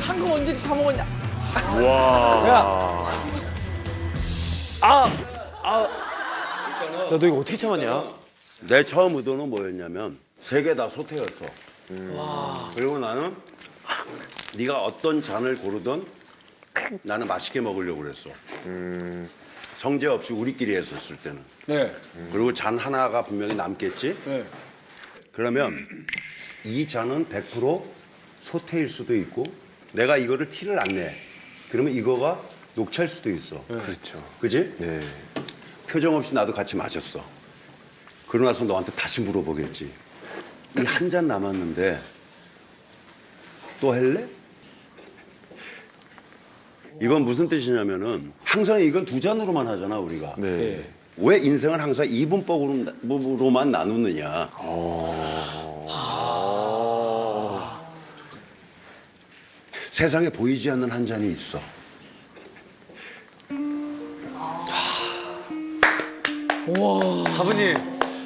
한국 언제 다 먹었냐? 와. 야, 너 이거 어떻게 참았냐? 내 처음 의도는 뭐였냐면 세 개 다 소태였어. 그리고 나는 네가 어떤 잔을 고르던 나는 맛있게 먹으려고 그랬어. 성재 없이 우리끼리 했었을 때는. 네. 그리고 잔 하나가 분명히 남겠지. 네. 그러면 이 잔은 100% 소태일 수도 있고 내가 이거를 티를 안 내. 그러면 이거가 녹차일 수도 있어. 그렇죠. 그지? 네. 표정 없이 나도 같이 마셨어. 그러고 나서 너한테 다시 물어보겠지. 이 한 잔 남았는데 또 할래? 이건 무슨 뜻이냐면은 항상 이건 두 잔으로만 하잖아 우리가. 네. 왜 인생을 항상 이분법으로만 나누느냐. 세상에 보이지 않는 한 잔이 있어. 사부님.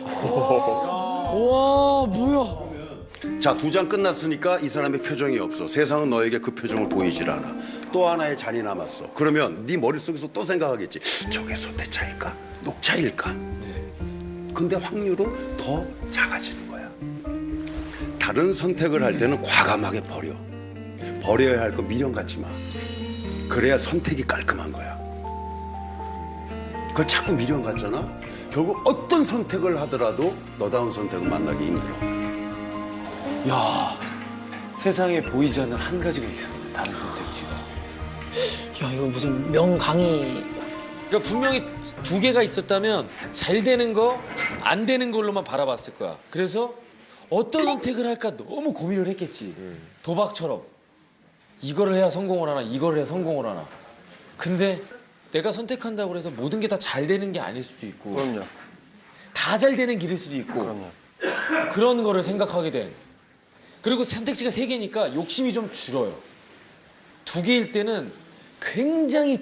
와 뭐야? 자, 두잔 끝났으니까 이 사람의 표정이 없어. 세상은 너에게 그 표정을 보이질 않아. 또 하나의 잔이 남았어. 그러면 네 머릿속에서 또 생각하겠지. 저게 소태차일까? 녹차일까? 근데 확률은 더 작아지는 거야. 다른 선택을 할 때는 과감하게 버려. 버려야 할 거 미련 갖지 마. 그래야 선택이 깔끔한 거야. 그걸 자꾸 미련 갖잖아? 결국 어떤 선택을 하더라도 너다운 선택을 만나기 힘들어. 야, 세상에 보이지 않는 한 가지가 있습니다. 다른 선택지가. 야 이거 무슨 명강의 그러니까 분명히 두 개가 있었다면 잘 되는 거, 안 되는 걸로만 바라봤을 거야. 그래서 어떤 선택을 할까 너무 고민을 했겠지. 도박처럼. 이거를 해야 성공을 하나, 이거를 해야 성공을 하나. 근데 내가 선택한다고 해서 모든 게 다 잘 되는 게 아닐 수도 있고. 그럼요. 다 잘 되는 길일 수도 있고. 그런 거를 생각하게 된. 그리고 선택지가 세 개니까 욕심이 좀 줄어요. 두 개일 때는 굉장히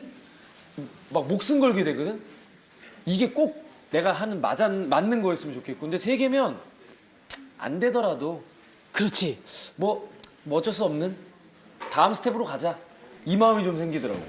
막 목숨 걸게 되거든. 이게 꼭 내가 하는 맞아, 맞는 거였으면 좋겠고. 근데 세 개면 안 되더라도 그렇지. 뭐, 뭐 어쩔 수 없는 다음 스텝으로 가자. 이 마음이 좀 생기더라고.